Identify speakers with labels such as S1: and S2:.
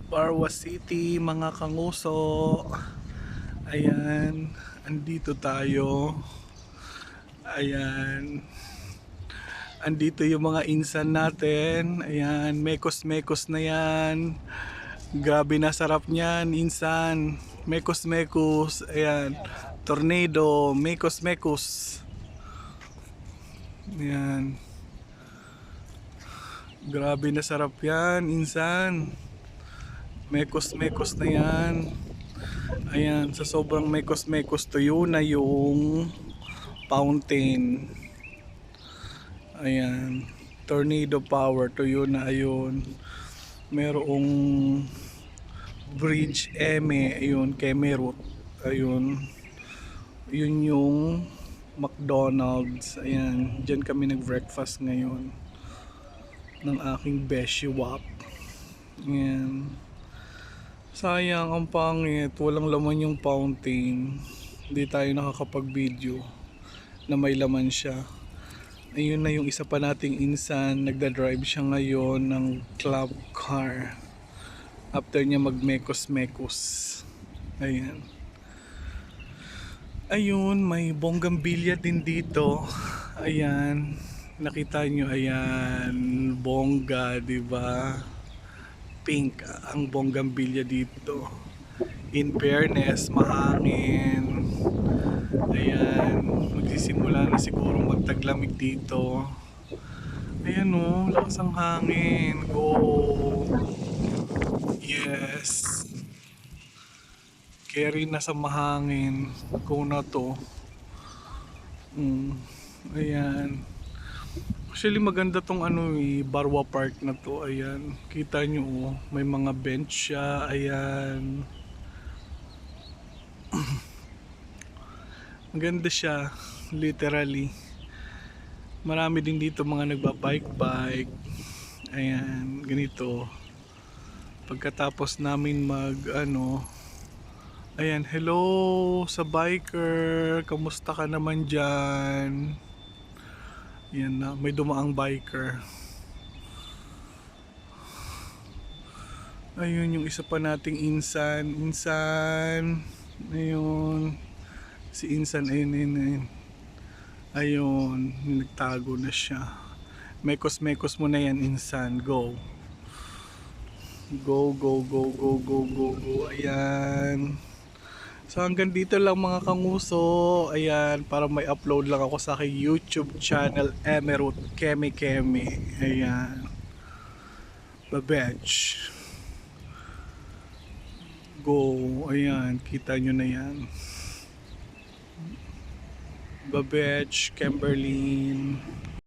S1: Barwa City, mga kanguso. Ayan, andito tayo. Ayan. Andito yung mga insan natin. Ayan, mekos-mekos na yan. Grabe na sarap niyan, insan. Mekos-mekos. Ayan, tornado, mekos-mekos. Ayan. Grabe na sarap yan, insan. Mekos-mekos na yan. Ayan, sa sobrang mekos-mekos tuyo na yung fountain. Ayan, tornado power tuyo na ayun. Merong bridge eme, ayun, Kemerut. Ayun. Yun yung McDonald's. Ayan, dyan kami nag-breakfast ngayon ng aking Beshi Wap. Ayan. Sayang, ang pangit. Walang laman yung fountain. Hindi tayo nakakapag-video na may laman siya. Ayun na yung isa pa nating insan. Nagda-drive siya ngayon ng club car. After niya mag-mekos-mekos. Ayan. Ayun, may bonggambilya din dito. Ayan. Nakita nyo, ayan. Bongga, di ba? Pink ang bonggambilya dito. In fairness, mahangin. Ayan. Magsisimula na siguro magtaglamig dito. Ayan o, lakas ang hangin. Go! Yes! Carry na sa mahangin. Go to. Mm. Ayan. Actually maganda tong ano eh, Barwa Park na to. Ayan. Kita nyo oh, may mga bench siya. Ayan. Maganda siya. Literally. Marami din dito mga nagbabike-bike. Ayan. Ganito. Pagkatapos namin mag ano, Ayan, hello sa biker. Kamusta ka naman dyan? Yan na, may dumaang biker. Ayun yung isa pa nating insan. Insan. Ayun. Si insan, ayun, ayun, ayun. Ayun, nagtago na siya. Mekos-mekos mo na yan, insan. Go. Go, go, go, go, go, go, go. Ayan. So hanggang dito lang mga kanguso. Ayan, para may upload lang ako sa aking YouTube channel Emerald Keme Keme. Ayan. Babetch. Go. Ayan, kita nyo na yan. Babetch, Kimberlyn.